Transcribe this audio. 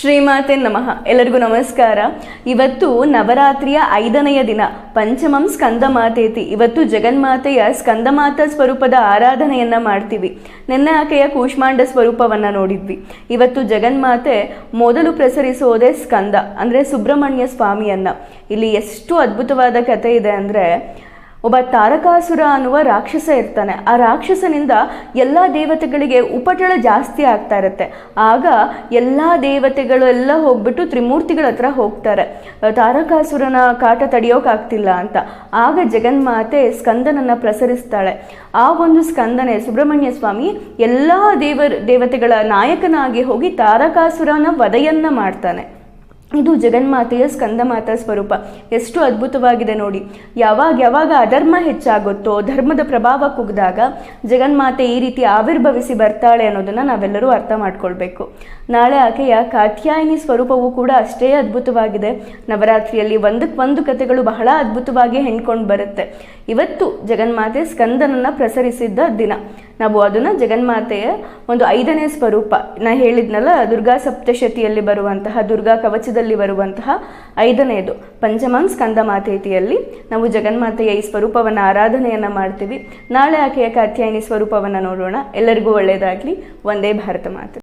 ಶ್ರೀಮಾತೆ ನಮಃ. ಎಲ್ಲರಿಗೂ ನಮಸ್ಕಾರ. ಇವತ್ತು ನವರಾತ್ರಿಯ ಐದನೆಯ ದಿನ. ಪಂಚಮಂ ಸ್ಕಂದ ಮಾತೇತಿ ಇವತ್ತು ಜಗನ್ಮಾತೆಯ ಸ್ಕಂದಮಾತ ಸ್ವರೂಪದ ಆರಾಧನೆಯನ್ನ ಮಾಡ್ತೀವಿ. ನಿನ್ನೆ ಆಕೆಯ ಕೂಷ್ಮಾಂಡ ಸ್ವರೂಪವನ್ನ ನೋಡಿದ್ವಿ. ಇವತ್ತು ಜಗನ್ಮಾತೆ ಮೊದಲು ಪ್ರಸರಿಸೋದೇ ಸ್ಕಂದ, ಅಂದ್ರೆ ಸುಬ್ರಹ್ಮಣ್ಯ ಸ್ವಾಮಿಯನ್ನ. ಇಲ್ಲಿ ಎಷ್ಟು ಅದ್ಭುತವಾದ ಕಥೆ ಇದೆ ಅಂದ್ರೆ ಒಬ್ಬ ತಾರಕಾಸುರ ಅನ್ನುವ ರಾಕ್ಷಸ ಇರ್ತಾನೆ. ಆ ರಾಕ್ಷಸನಿಂದ ಎಲ್ಲ ದೇವತೆಗಳಿಗೆ ಉಪಟಳ ಜಾಸ್ತಿ ಆಗ್ತಾ ಇರುತ್ತೆ. ಆಗ ಎಲ್ಲ ದೇವತೆಗಳು ಎಲ್ಲ ಹೋಗ್ಬಿಟ್ಟು ತ್ರಿಮೂರ್ತಿಗಳ ಹತ್ರ ಹೋಗ್ತಾರೆ. ತಾರಕಾಸುರನ ಕಾಟ ತಡೆಯೋಕ್ಕಾಗ್ತಿಲ್ಲ ಅಂತ. ಆಗ ಜಗನ್ಮಾತೆ ಸ್ಕಂದನನ್ನ ಪ್ರಸರಿಸ್ತಾಳೆ. ಆ ಒಂದು ಸ್ಕಂದನೆ ಸುಬ್ರಹ್ಮಣ್ಯ ಸ್ವಾಮಿ ಎಲ್ಲ ದೇವ, ದೇವತೆಗಳ ನಾಯಕನಾಗಿ ಹೋಗಿ ತಾರಕಾಸುರನ ವಧೆಯನ್ನ ಮಾಡ್ತಾನೆ. ಇದು ಜಗನ್ಮಾತೆಯ ಸ್ಕಂದಮಾತಾ ಸ್ವರೂಪ. ಎಷ್ಟು ಅದ್ಭುತವಾಗಿದೆ ನೋಡಿ. ಯಾವಾಗ ಯಾವಾಗ ಅಧರ್ಮ ಹೆಚ್ಚಾಗುತ್ತೋ, ಧರ್ಮದ ಪ್ರಭಾವ ಕುಗ್ದಾಗ ಜಗನ್ಮಾತೆ ಈ ರೀತಿ ಆವಿರ್ಭವಿಸಿ ಬರ್ತಾಳೆ ಅನ್ನೋದನ್ನ ನಾವೆಲ್ಲರೂ ಅರ್ಥ ಮಾಡ್ಕೊಳ್ಬೇಕು. ನಾಳೆ ಆಕೆಯ ಕಾತ್ಯಾಯಿನಿ ಸ್ವರೂಪವೂ ಕೂಡ ಅಷ್ಟೇ ಅದ್ಭುತವಾಗಿದೆ. ನವರಾತ್ರಿಯಲ್ಲಿ ಒಂದಕ್ಕೆ ಒಂದು ಕಥೆಗಳು ಬಹಳ ಅದ್ಭುತವಾಗಿ ಹೆಣ್ಕೊಂಡು ಬರುತ್ತೆ. ಇವತ್ತು ಜಗನ್ಮಾತೆ ಸ್ಕಂದನನ್ನ ಪ್ರಸರಿಸಿದ್ದ ದಿನ. ನಾವು ಅದನ್ನ ಜಗನ್ಮಾತೆಯ ಒಂದು ಐದನೇ ಸ್ವರೂಪ. ನಾ ಹೇಳಿದ್ನಲ್ಲ, ದುರ್ಗಾ ಸಪ್ತಶತಿಯಲ್ಲಿ ಬರುವಂತಹ, ದುರ್ಗಾ ಕವಚದಲ್ಲಿ ಬರುವಂತಹ ಐದನೆಯದು ಪಂಚಮಾಂ ಸ್ಕಂದ ಮಾತೇತಿಯಲ್ಲಿ ನಾವು ಜಗನ್ಮಾತೆಯ ಈ ಸ್ವರೂಪವನ್ನು ಆರಾಧನೆಯನ್ನ ಮಾಡ್ತೀವಿ. ನಾಳೆ ಆಕೆಯ ಕಾತ್ಯಾಯಿನಿ ಸ್ವರೂಪವನ್ನು ನೋಡೋಣ. ಎಲ್ಲರಿಗೂ ಒಳ್ಳೆಯದಾಗಲಿ ಒಂದೇ ಭಾರತ ಮಾತು.